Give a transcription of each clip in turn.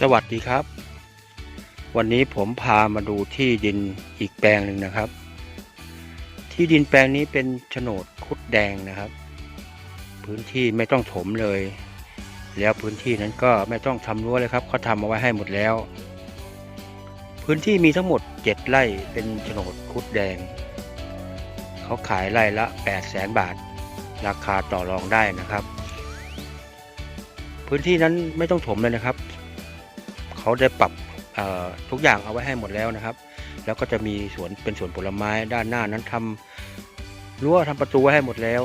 สวัสดีครับ วันนี้ผมพามาดูที่ดินอีกแปลงหนึ่งนะครับ ที่ดินแปลงนี้เป็นโฉนดคุดแดงนะครับ พื้นที่ไม่ต้องถมเลย แล้วพื้นที่นั้นก็ไม่ต้องทำรั้วเลยครับเขาทำเอาไว้ให้หมดแล้ว พื้นที่มีทั้งหมด 7 ไร่เป็นโฉนดคุดแดง เขาขายไร่ละ8 0 0แสนบาท ราคาต่อรองได้นะครับ พื้นที่นั้นไม่ต้องถมเลยนะครับ เขาได้ปรับทุกอย่างเอาไว้ให้หมดแล้วนะครับ แล้วก็จะมีสวนเป็นสวนผลไม้ด้านหน้านั้นทำรั้วทำประตูไว้ให้หมดแล้ว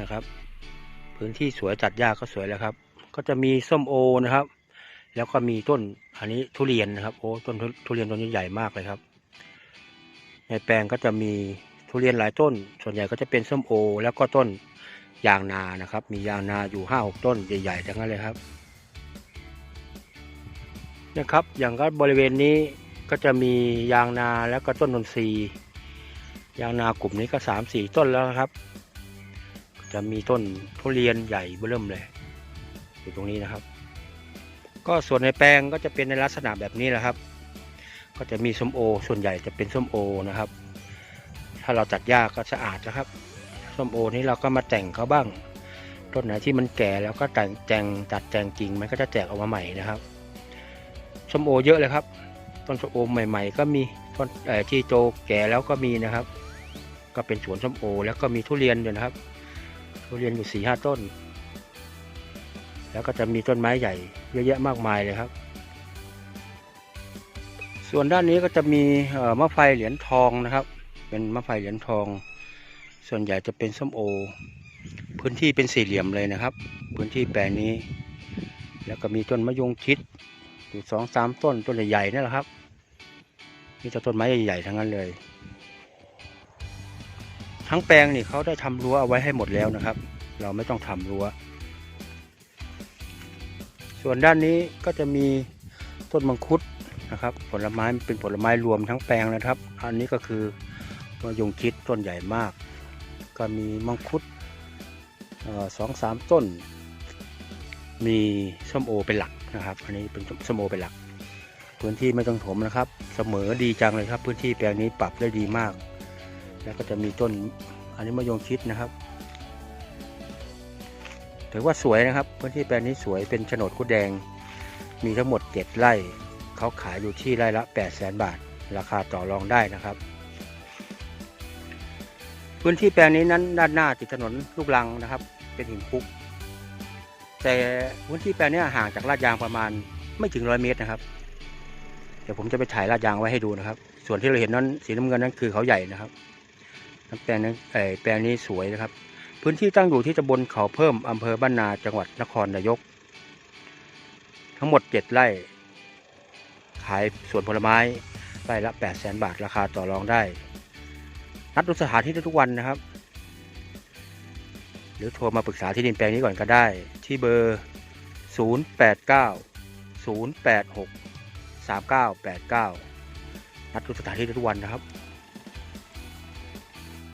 นะครับ พื้นที่สวยจัดหญ้าก็สวยแล้วครับ ก็จะมีส้มโอนะครับ แล้วก็มีต้นอันนี้ทุเรียนนะครับโอ้ต้นทุทุเรียนต้นนี้ใหญ่มากเลยครับ ในแปลงก็จะมีทุเรียนหลายต้น ส่วนใหญ่ก็จะเป็นส้มโอ แล้วก็ต้นยางนานะครับ มียางนาอยู่ห้าหกต้นใหญ่ๆทั้งนั้นเลยครับ นะครับ อย่างก็บริเวณนี้ก็จะมียางนาแล้วก็ต้นนนทรีย์ยางนากลุ่มนี้ก็สามสี่ต้นแล้วครับ จะมีต้นทุเรียนใหญ่เบิ่มเลย อยู่ตรงนี้นะครับ ก็ส่วนในแปลงก็จะเป็นในลักษณะแบบนี้แหละครับ ก็จะมีส้มโอ ส่วนใหญ่จะเป็นส้มโอนะครับ ถ้าเราตัดหญ้าก็สะอาดนะครับส้มโอนี้เราก็มาแต่งเขาบ้าง ต้นไหนที่มันแก่แล้วก็แต่งแต่งตัดแต่งกิ่งมันก็จะแตกออกมาใหม่นะครับ ส้มโอเยอะเลยครับ ต้นส้มโอใหม่ ๆ ก็มีต้นที่โตแก่แล้วก็มีนะครับ ก็เป็นสวนส้มโอ แล้วก็มีทุเรียนด้วยนะครับ ทุเรียนอยู่สี่ห้าต้น แล้วก็จะมีต้นไม้ใหญ่เยอะแยะมากมายเลยครับ ส่วนด้านนี้ก็จะมีมะไฟเหรียญทองนะครับ เป็นมะไฟเหรียญทอง ส่วนใหญ่จะเป็นส้มโอ พื้นที่เป็นสี่เหลี่ยมเลยนะครับ พื้นที่แปลงนี้ แล้วก็มีต้นมะยงชิด อยู่สองสามต้นต้นใหญ่ๆนี่แหละครับมีแต่ต้นไม้ใหญ่ๆทั้งนั้นเลย ทั้งแปลงนี่เขาได้ทำรั้วเอาไว้ให้หมดแล้วนะครับ เราไม่ต้องทำรั้ว ส่วนด้านนี้ก็จะมีต้นมังคุดนะครับ ผลไม้เป็นผลไม้รวมทั้งแปลงนะครับ อันนี้ก็คือมะยงชิดต้นใหญ่มาก ก็มีมังคุดสองสามต้น มีส้มโอเป็นหลักนะครับ อันนี้เป็นส้มโอเป็นหลัก พื้นที่ไม่ต้องถมนะครับ เสมอดีจังเลยครับ พื้นที่แปลงนี้ปรับได้ดีมาก แล้วก็จะมีต้นอันนี้มะยงชิดนะครับถือว่าสวยนะครับพื้นที่แปลงนี้สวยเป็นโฉนดคุดแดง มีทั้งหมดเจ็ดไร่เขาขายอยู่ที่ไร่ละ 8 0 0แสนบาท ราคาต่อรองได้นะครับ พื้นที่แปลงนี้นั้นด้านหน้าติดถนนลูกรังนะครับ เป็นหินคุก แต่พื้นที่แปลงนี้ห่างจากลาดยางประมาณไม่ถึงร้อยเมตรนะครับ เดี๋ยวผมจะไปถ่ายลาดยางไว้ให้ดูนะครับ ส่วนที่เราเห็นนั้นสีน้ำเงินนั้นคือเขาใหญ่นะครับน้ำแปลงนั้นแปลงนี้สวยนะครับ พื้นที่ตั้งอยู่ที่ตำบลเขาเพิ่มอำเภอบ้านนาจังหวัดนครนายก ทั้งหมดเจ็ดไร่ ขายสวนผลไม้ไร่ละ8 0 0แสนบาทราคาต่อรองได้ นัดดูสถานที่ได้ทุกวันนะครับ หรือโทรมาปรึกษาที่ดินแปลงนี้ก่อนก็ได้ ที่เบอร์ 089 086 3989 นัดทุกสถานที่ทุกวันนะครับ